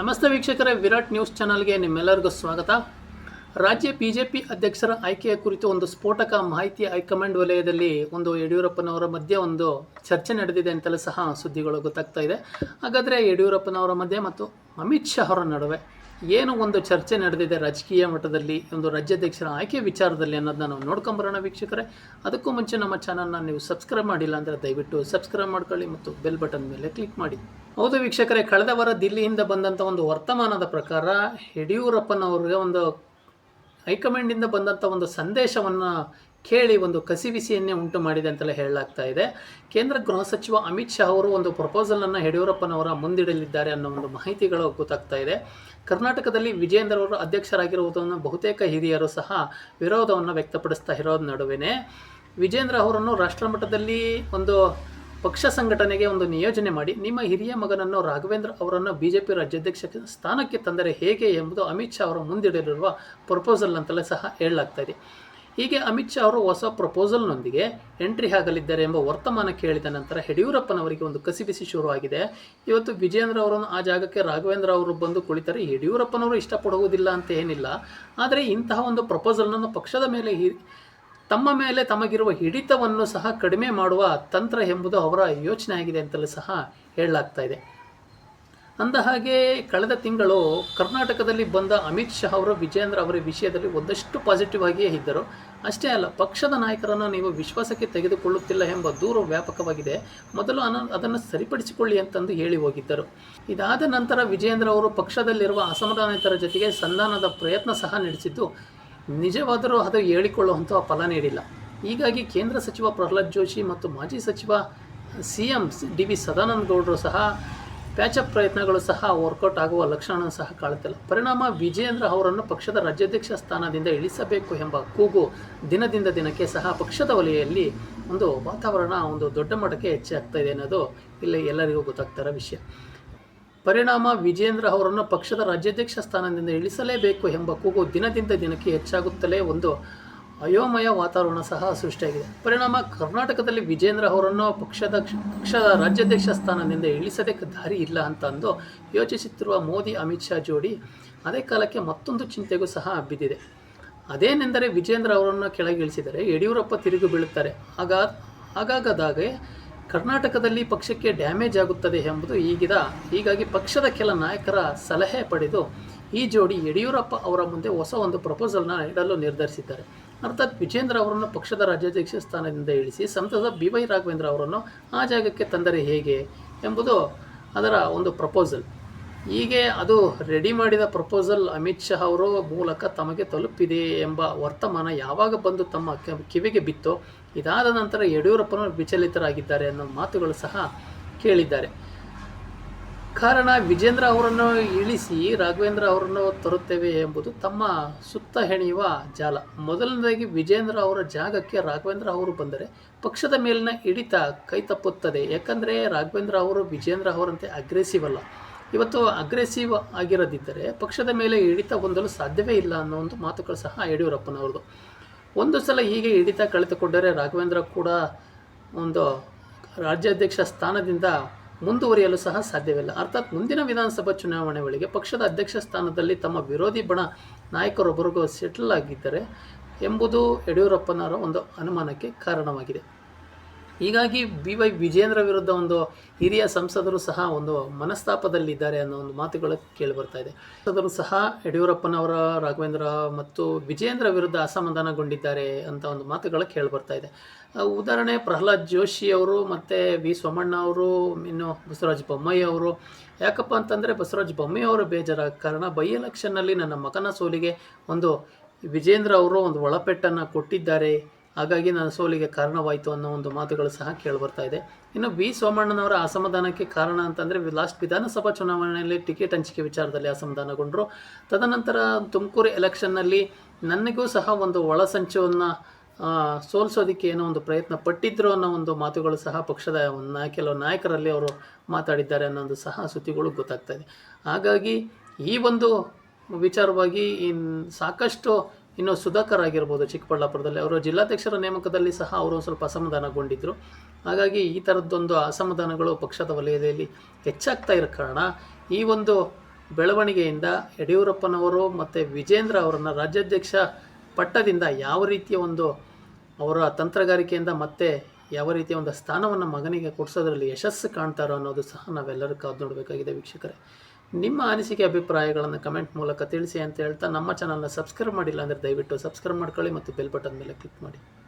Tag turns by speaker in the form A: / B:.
A: ನಮಸ್ತೆ ವೀಕ್ಷಕರೇ, ವಿರಾಟ್ ನ್ಯೂಸ್ ಚಾನಲ್ಗೆ ನಿಮ್ಮೆಲ್ಲರಿಗೂ ಸ್ವಾಗತ. ರಾಜ್ಯ ಬಿಜೆಪಿ ಅಧ್ಯಕ್ಷರ ಆಯ್ಕೆಯ ಕುರಿತು ಒಂದು ಸ್ಫೋಟಕ ಮಾಹಿತಿ ಹೈಕಮಾಂಡ್ ವಲಯದಲ್ಲಿ ಒಂದು ಯಡಿಯೂರಪ್ಪನವರ ಮಧ್ಯೆ ಒಂದು ಚರ್ಚೆ ನಡೆದಿದೆ ಅಂತಲೂ ಸಹ ಸುದ್ದಿಗಳು ಗೊತ್ತಾಗ್ತಾ ಇದೆ. ಹಾಗಾದರೆ ಯಡಿಯೂರಪ್ಪನವರ ಮಧ್ಯೆ ಮತ್ತು ಅಮಿತ್ ಶಾ ಅವರ ನಡುವೆ ಏನು ಒಂದು ಚರ್ಚೆ ನಡೆದಿದೆ ರಾಜಕೀಯ ಮಟ್ಟದಲ್ಲಿ, ಒಂದು ರಾಜ್ಯಾಧ್ಯಕ್ಷರ ಆಯ್ಕೆ ವಿಚಾರದಲ್ಲಿ ಅನ್ನೋದನ್ನ ನಾವು ನೋಡ್ಕೊಂಬರೋಣ ವೀಕ್ಷಕರೇ. ಅದಕ್ಕೂ ಮುಂಚೆ ನಮ್ಮ ಚಾನಲ್ನ ನೀವು ಸಬ್ಸ್ಕ್ರೈಬ್ ಮಾಡಿಲ್ಲ ಅಂದರೆ ದಯವಿಟ್ಟು ಸಬ್ಸ್ಕ್ರೈಬ್ ಮಾಡ್ಕೊಳ್ಳಿ ಮತ್ತು ಬೆಲ್ ಬಟನ್ ಮೇಲೆ ಕ್ಲಿಕ್ ಮಾಡಿ. ಹೌದು ವೀಕ್ಷಕರೇ, ಕಳೆದ ವಾರ ದಿಲ್ಲಿಯಿಂದ ಬಂದಂಥ ಒಂದು ವರ್ತಮಾನದ ಪ್ರಕಾರ ಯಡಿಯೂರಪ್ಪನವ್ರಿಗೆ ಒಂದು ಹೈಕಮಾಂಡಿಂದ ಬಂದಂಥ ಒಂದು ಸಂದೇಶವನ್ನು ಕೇಳಿ ಒಂದು ಕಸಿವಿಸಿಯನ್ನೇ ಉಂಟು ಮಾಡಿದೆ ಅಂತಲೇ ಹೇಳಲಾಗ್ತಾ ಇದೆ. ಕೇಂದ್ರ ಗೃಹ ಸಚಿವ ಅಮಿತ್ ಶಾ ಅವರು ಒಂದು ಪ್ರಪೋಸಲನ್ನು ಯಡಿಯೂರಪ್ಪನವರ ಮುಂದಿಡಲಿದ್ದಾರೆ ಅನ್ನೋ ಒಂದು ಮಾಹಿತಿಗಳು ಗೊತ್ತಾಗ್ತಾ ಇದೆ. ಕರ್ನಾಟಕದಲ್ಲಿ ವಿಜೇಂದ್ರ ಅವರು ಅಧ್ಯಕ್ಷರಾಗಿರುವುದನ್ನು ಬಹುತೇಕ ಹಿರಿಯರು ಸಹ ವಿರೋಧವನ್ನು ವ್ಯಕ್ತಪಡಿಸ್ತಾ ಇರೋದ್ರ ನಡುವೆ ವಿಜೇಂದ್ರ ಅವರನ್ನು ರಾಷ್ಟ್ರಮಟ್ಟದಲ್ಲಿ ಒಂದು ಪಕ್ಷ ಸಂಘಟನೆಗೆ ಒಂದು ನಿಯೋಜನೆ ಮಾಡಿ, ನಿಮ್ಮ ಹಿರಿಯ ಮಗನನ್ನು ರಾಘವೇಂದ್ರ ಅವರನ್ನು ಬಿಜೆಪಿ ರಾಜ್ಯಾಧ್ಯಕ್ಷ ಸ್ಥಾನಕ್ಕೆ ತಂದರೆ ಹೇಗೆ ಎಂಬುದು ಅಮಿತ್ ಶಾ ಅವರು ಮುಂದಿಡಲಿರುವ ಪ್ರಪೋಸಲ್ ಅಂತಲೇ ಸಹ ಹೇಳಲಾಗ್ತಾ ಇದೆ. ಹೀಗೆ ಅಮಿತ್ ಶಾ ಅವರು ಹೊಸ ಪ್ರಪೋಸಲ್ನೊಂದಿಗೆ ಎಂಟ್ರಿ ಆಗಲಿದ್ದಾರೆ ಎಂಬ ವರ್ತಮಾನ ಕೇಳಿದ ನಂತರ ಯಡಿಯೂರಪ್ಪನವರಿಗೆ ಒಂದು ಕಸಿಬಿಸಿ ಶುರುವಾಗಿದೆ. ಇವತ್ತು ವಿಜೇಂದ್ರ ಅವರನ್ನು ಆ ಜಾಗಕ್ಕೆ ರಾಘವೇಂದ್ರ ಅವರು ಬಂದು ಕುಳಿತರೆ ಯಡಿಯೂರಪ್ಪನವರು ಇಷ್ಟಪಡುವುದಿಲ್ಲ ಅಂತ ಏನಿಲ್ಲ. ಆದರೆ ಇಂತಹ ಒಂದು ಪ್ರಪೋಸಲ್ನನ್ನು ಪಕ್ಷದ ಮೇಲೆ ತಮ್ಮ ಮೇಲೆ ತಮಗಿರುವ ಹಿಡಿತವನ್ನು ಸಹ ಕಡಿಮೆ ಮಾಡುವ ತಂತ್ರ ಎಂಬುದು ಅವರ ಯೋಚನೆ ಆಗಿದೆ ಅಂತಲೂ ಸಹ ಹೇಳಲಾಗ್ತಾ ಇದೆ. ಅಂದ ಹಾಗೆ ಕಳೆದ ತಿಂಗಳು ಕರ್ನಾಟಕದಲ್ಲಿ ಬಂದ ಅಮಿತ್ ಶಾ ಅವರು ವಿಜೇಂದ್ರ ಅವರ ವಿಷಯದಲ್ಲಿ ಒಂದಷ್ಟು ಪಾಸಿಟಿವ್ ಆಗಿಯೇ ಇದ್ದರು. ಅಷ್ಟೇ ಅಲ್ಲ, ಪಕ್ಷದ ನಾಯಕರನ್ನು ನೀವು ವಿಶ್ವಾಸಕ್ಕೆ ತೆಗೆದುಕೊಳ್ಳುತ್ತಿಲ್ಲ ಎಂಬ ದೂರು ವ್ಯಾಪಕವಾಗಿದೆ. ಮೊದಲು ಅನ, ಅದನ್ನು ಸರಿಪಡಿಸಿಕೊಳ್ಳಿ ಅಂತಂದು ಹೇಳಿ ಹೋಗಿದ್ದರು. ಇದಾದ ನಂತರ ವಿಜೇಂದ್ರ ಅವರು ಪಕ್ಷದಲ್ಲಿರುವ ಅಸಮಾಧಾನಿತರ ಜೊತೆಗೆ ಸಂಧಾನದ ಪ್ರಯತ್ನ ಸಹ ನಡೆಸಿದ್ದು, ನಿಜವಾದರೂ ಅದು ಹೇಳಿಕೊಳ್ಳುವಂಥ ಫಲ ನೀಡಿಲ್ಲ. ಹೀಗಾಗಿ ಕೇಂದ್ರ ಸಚಿವ ಪ್ರಹ್ಲಾದ್ ಜೋಶಿ ಮತ್ತು ಮಾಜಿ ಸಚಿವ C M D V Sadananda ಗೌಡರು ಸಹ ಪ್ಯಾಚಪ್ ಪ್ರಯತ್ನಗಳು ಸಹ ವರ್ಕೌಟ್ ಆಗುವ ಲಕ್ಷಣ ಸಹ ಕಾಣುತ್ತಿಲ್ಲ. ಪರಿಣಾಮ ವಿಜೇಂದ್ರ ಅವರನ್ನು ಪಕ್ಷದ ರಾಜ್ಯಾಧ್ಯಕ್ಷ ಸ್ಥಾನದಿಂದ ಇಳಿಸಬೇಕು ಎಂಬ ಕೂಗು ದಿನದಿಂದ ದಿನಕ್ಕೆ ಸಹ ಪಕ್ಷದ ವಲಯದಲ್ಲಿ ಒಂದು ವಾತಾವರಣ, ಒಂದು ದೊಡ್ಡ ಮಟ್ಟಕ್ಕೆ ಹೆಚ್ಚಾಗ್ತಾ ಇದೆ ಅನ್ನೋದು ಇಲ್ಲಿ ಎಲ್ಲರಿಗೂ ಗೊತ್ತಾಗ್ತಾ ಇರೋ ವಿಷಯ. ಪರಿಣಾಮ ವಿಜೇಂದ್ರ ಅವರನ್ನು ಪಕ್ಷದ ರಾಜ್ಯಾಧ್ಯಕ್ಷ ಸ್ಥಾನದಿಂದ ಇಳಿಸಲೇಬೇಕು ಎಂಬ ಕೂಗು ದಿನದಿಂದ ದಿನಕ್ಕೆ ಹೆಚ್ಚಾಗುತ್ತಲೇ ಒಂದು ಅಯೋಮಯ ವಾತಾವರಣ ಸಹ ಸೃಷ್ಟಿಯಾಗಿದೆ. ಪರಿಣಾಮ ಕರ್ನಾಟಕದಲ್ಲಿ ವಿಜೇಂದ್ರ ಅವರನ್ನು ಪಕ್ಷದ ಪಕ್ಷದ ರಾಜ್ಯಾಧ್ಯಕ್ಷ ಸ್ಥಾನದಿಂದ ಇಳಿಸೋದಕ್ಕೆ ದಾರಿ ಇಲ್ಲ ಅಂತ ಅಂದು ಯೋಚಿಸುತ್ತಿರುವ ಮೋದಿ, ಅಮಿತ್ ಶಾ ಜೋಡಿ ಅದೇ ಕಾಲಕ್ಕೆ ಮತ್ತೊಂದು ಚಿಂತೆಗೂ ಸಹ ಬಿದ್ದಿದೆ. ಅದೇನೆಂದರೆ ವಿಜೇಂದ್ರ ಅವರನ್ನು ಕೆಳಗಿಳಿಸಿದರೆ ಯಡಿಯೂರಪ್ಪ ತಿರುಗಿ ಬೀಳುತ್ತಾರೆ. ಆಗ ಹಾಗಾಗದಾಗೆ ಕರ್ನಾಟಕದಲ್ಲಿ ಪಕ್ಷಕ್ಕೆ ಡ್ಯಾಮೇಜ್ ಆಗುತ್ತದೆ ಎಂಬುದು ಈಗಿದ, ಹೀಗಾಗಿ ಪಕ್ಷದ ಕೆಲ ನಾಯಕರ ಸಲಹೆ ಪಡೆದು ಈ ಜೋಡಿ ಯಡಿಯೂರಪ್ಪ ಅವರ ಮುಂದೆ ಹೊಸ ಒಂದು ಪ್ರಪೋಸಲ್ನ ಇಡಲು ನಿರ್ಧರಿಸಿದ್ದಾರೆ. ಅರ್ಥಾತ್ ವಿಜೇಂದ್ರ ಅವರನ್ನು ಪಕ್ಷದ ರಾಜ್ಯಾಧ್ಯಕ್ಷ ಸ್ಥಾನದಿಂದ ಇಳಿಸಿ ಸಂಸದ ಬಿ ವೈ ರಾಘವೇಂದ್ರ ಅವರನ್ನು ಆ ಜಾಗಕ್ಕೆ ತಂದರೆ ಹೇಗೆ ಎಂಬುದು ಅದರ ಒಂದು ಪ್ರಪೋಸಲ್. ಹೀಗೆ ಅದು ರೆಡಿ ಮಾಡಿದ ಪ್ರಪೋಸಲ್ ಅಮಿತ್ ಶಾ ಅವರು ಮೂಲಕ ತಮಗೆ ತಲುಪಿದೆ ಎಂಬ ವರ್ತಮಾನ ಯಾವಾಗ ಬಂದು ತಮ್ಮ ಕಿವಿಗೆ ಬಿತ್ತೋ ಇದಾದ ನಂತರ ಯಡಿಯೂರಪ್ಪನವರು ವಿಚಲಿತರಾಗಿದ್ದಾರೆ ಅನ್ನೋ ಮಾತುಗಳು ಸಹ ಕೇಳಿದ್ದಾರೆ. ಕಾರಣ ವಿಜೇಂದ್ರ ಅವರನ್ನು ಇಳಿಸಿ ರಾಘವೇಂದ್ರ ಅವರನ್ನು ತರುತ್ತೇವೆ ಎಂಬುದು ತಮ್ಮ ಸುತ್ತ ಹೆಣೆಯುವ ಜಾಲ. ಮೊದಲನೇದಾಗಿ ವಿಜೇಂದ್ರ ಅವರ ಜಾಗಕ್ಕೆ ರಾಘವೇಂದ್ರ ಅವರು ಬಂದರೆ ಪಕ್ಷದ ಮೇಲಿನ ಹಿಡಿತ ಕೈ ತಪ್ಪುತ್ತದೆ. ಯಾಕಂದರೆ ರಾಘವೇಂದ್ರ ಅವರು ವಿಜೇಂದ್ರ ಅವರಂತೆ ಅಗ್ರೆಸಿವ್ ಅಲ್ಲ. ಇವತ್ತು ಅಗ್ರೆಸಿವ್ ಆಗಿರದಿದ್ದರೆ ಪಕ್ಷದ ಮೇಲೆ ಹಿಡಿತ ಹೊಂದಲು ಸಾಧ್ಯವೇ ಇಲ್ಲ ಅನ್ನೋ ಒಂದು ಮಾತುಗಳು ಸಹ ಯಡಿಯೂರಪ್ಪನವ್ರದ್ದು. ಒಂದು ಸಲ ಹೀಗೆ ಹಿಡಿತ ಕಳೆದುಕೊಂಡರೆ ರಾಘವೇಂದ್ರ ಕೂಡ ಒಂದು ರಾಜ್ಯಾಧ್ಯಕ್ಷ ಸ್ಥಾನದಿಂದ ಮುಂದುವರಿಯಲು ಸಹ ಸಾಧ್ಯವಿಲ್ಲ. ಅರ್ಥಾತ್ ಮುಂದಿನ ವಿಧಾನಸಭಾ ಚುನಾವಣೆ ವೇಳೆಗೆ ಪಕ್ಷದ ಅಧ್ಯಕ್ಷ ಸ್ಥಾನದಲ್ಲಿ ತಮ್ಮ ವಿರೋಧಿ ಬಣ ನಾಯಕರೊಬ್ಬರಿಗೂ ಸೆಟಲ್ ಆಗಿದ್ದರೆ ಎಂಬುದು ಯಡಿಯೂರಪ್ಪನವರ ಒಂದು ಅನುಮಾನಕ್ಕೆ ಕಾರಣವಾಗಿದೆ. ಹೀಗಾಗಿ ಬಿ ವೈ ವಿಜೇಂದ್ರ ವಿರುದ್ಧ ಒಂದು ಹಿರಿಯ ಸಂಸದರು ಸಹ ಒಂದು ಮನಸ್ತಾಪದಲ್ಲಿದ್ದಾರೆ ಅನ್ನೋ ಒಂದು ಮಾತುಗಳು ಕೇಳಿಬರ್ತಾ ಇದೆ. ಸಂಸದರು ಸಹ ಯಡಿಯೂರಪ್ಪನವರ, ರಾಘವೇಂದ್ರ ಮತ್ತು ವಿಜೇಂದ್ರ ವಿರುದ್ಧ ಅಸಮಾಧಾನಗೊಂಡಿದ್ದಾರೆ ಅಂತ ಒಂದು ಮಾತುಗಳು ಕೇಳಿಬರ್ತಾ ಇದೆ. ಉದಾಹರಣೆ ಪ್ರಹ್ಲಾದ್ ಜೋಶಿ ಅವರು ಮತ್ತು ವಿ ಸೋಮಣ್ಣ ಅವರು, ಇನ್ನು ಬಸವರಾಜ ಬೊಮ್ಮಯ್ಯ ಅವರು. ಯಾಕಪ್ಪ ಅಂತಂದರೆ ಬಸವರಾಜ ಬೊಮ್ಮಾಯಿ ಅವರು ಬೇಜಾರಾದ ಕಾರಣ ಬೈ ಎಲೆಕ್ಷನ್ನಲ್ಲಿ ನನ್ನ ಮಗನ ಸೋಲಿಗೆ ಒಂದು ವಿಜೇಂದ್ರ ಅವರು ಒಂದು ಒಳಪೆಟ್ಟನ್ನು ಕೊಟ್ಟಿದ್ದಾರೆ. ಹಾಗಾಗಿ ನನ್ನ ಸೋಲಿಗೆ ಕಾರಣವಾಯಿತು ಅನ್ನೋ ಒಂದು ಮಾತುಗಳು ಸಹ ಕೇಳಿಬರ್ತಾ ಇದೆ. ಇನ್ನು ವಿ ಸೋಮಣ್ಣನವರ ಅಸಮಾಧಾನಕ್ಕೆ ಕಾರಣ ಅಂತಂದರೆ, ಲಾಸ್ಟ್ ವಿಧಾನಸಭಾ ಚುನಾವಣೆಯಲ್ಲಿ ಟಿಕೆಟ್ ಹಂಚಿಕೆ ವಿಚಾರದಲ್ಲಿ ಅಸಮಾಧಾನಗೊಂಡರು. ತದನಂತರ ತುಮಕೂರು ಎಲೆಕ್ಷನ್ನಲ್ಲಿ ನನಗೂ ಸಹ ಒಂದು ಒಳಸಂಚವನ್ನು ಸೋಲ್ಸೋದಕ್ಕೆ ಏನೋ ಒಂದು ಪ್ರಯತ್ನ ಪಟ್ಟಿದ್ರು ಅನ್ನೋ ಒಂದು ಮಾತುಗಳು ಸಹ ಪಕ್ಷದ ಒಂದು ಕೆಲವು ನಾಯಕರಲ್ಲಿ ಅವರು ಮಾತಾಡಿದ್ದಾರೆ ಅನ್ನೋದು ಸಹ ಸುದ್ದಿಗಳು ಗೊತ್ತಾಗ್ತಾ ಇದೆ. ಹಾಗಾಗಿ ಈ ಒಂದು ವಿಚಾರವಾಗಿ ಸಾಕಷ್ಟು ಇನ್ನು ಸುಧಾಕರ್ ಆಗಿರ್ಬೋದು ಚಿಕ್ಕಬಳ್ಳಾಪುರದಲ್ಲಿ. ಅವರು ಜಿಲ್ಲಾಧ್ಯಕ್ಷರ ನೇಮಕದಲ್ಲಿ ಸಹ ಅವರು ಸ್ವಲ್ಪ ಅಸಮಾಧಾನಗೊಂಡಿದ್ದರು ಹಾಗಾಗಿ ಈ ಥರದ್ದೊಂದು ಅಸಮಾಧಾನಗಳು ಪಕ್ಷದ ವಲಯದಲ್ಲಿ ಹೆಚ್ಚಾಗ್ತಾ ಇರೋ ಕಾರಣ ಈ ಒಂದು ಬೆಳವಣಿಗೆಯಿಂದ ಯಡಿಯೂರಪ್ಪನವರು ಮತ್ತು ವಿಜೇಂದ್ರ ಅವರನ್ನು ರಾಜ್ಯಾಧ್ಯಕ್ಷ ಪಟ್ಟದಿಂದ ಯಾವ ರೀತಿಯ ಒಂದು ಅವರ ತಂತ್ರಗಾರಿಕೆಯಿಂದ ಮತ್ತೆ ಯಾವ ರೀತಿಯ ಒಂದು ಸ್ಥಾನವನ್ನು ಮಗನಿಗೆ ಕೊಡಿಸೋದ್ರಲ್ಲಿ ಯಶಸ್ಸು ಕಾಣ್ತಾರೋ ಅನ್ನೋದು ಸಹ ನಾವೆಲ್ಲರೂ ಕಾದು ನೋಡಬೇಕಾಗಿದೆ ವೀಕ್ಷಕರೇ. ನಿಮ್ಮ ಅನಿಸಿಕೆ ಅಭಿಪ್ರಾಯಗಳನ್ನು ಕಮೆಂಟ್ ಮೂಲಕ ತಿಳಿಸಿ ಅಂತ ಹೇಳ್ತಾ ನಮ್ಮ ಚಾನಲ್ನ ಸಬ್ಸ್ಕ್ರೈಬ್ ಮಾಡಿಲ್ಲ ಅಂದರೆ ದಯವಿಟ್ಟು ಸಬ್ಸ್ಕ್ರೈಬ್ ಮಾಡ್ಕೊಳ್ಳಿ ಮತ್ತು ಬೆಲ್ ಬಟನ್ ಮೇಲೆ ಕ್ಲಿಕ್ ಮಾಡಿ.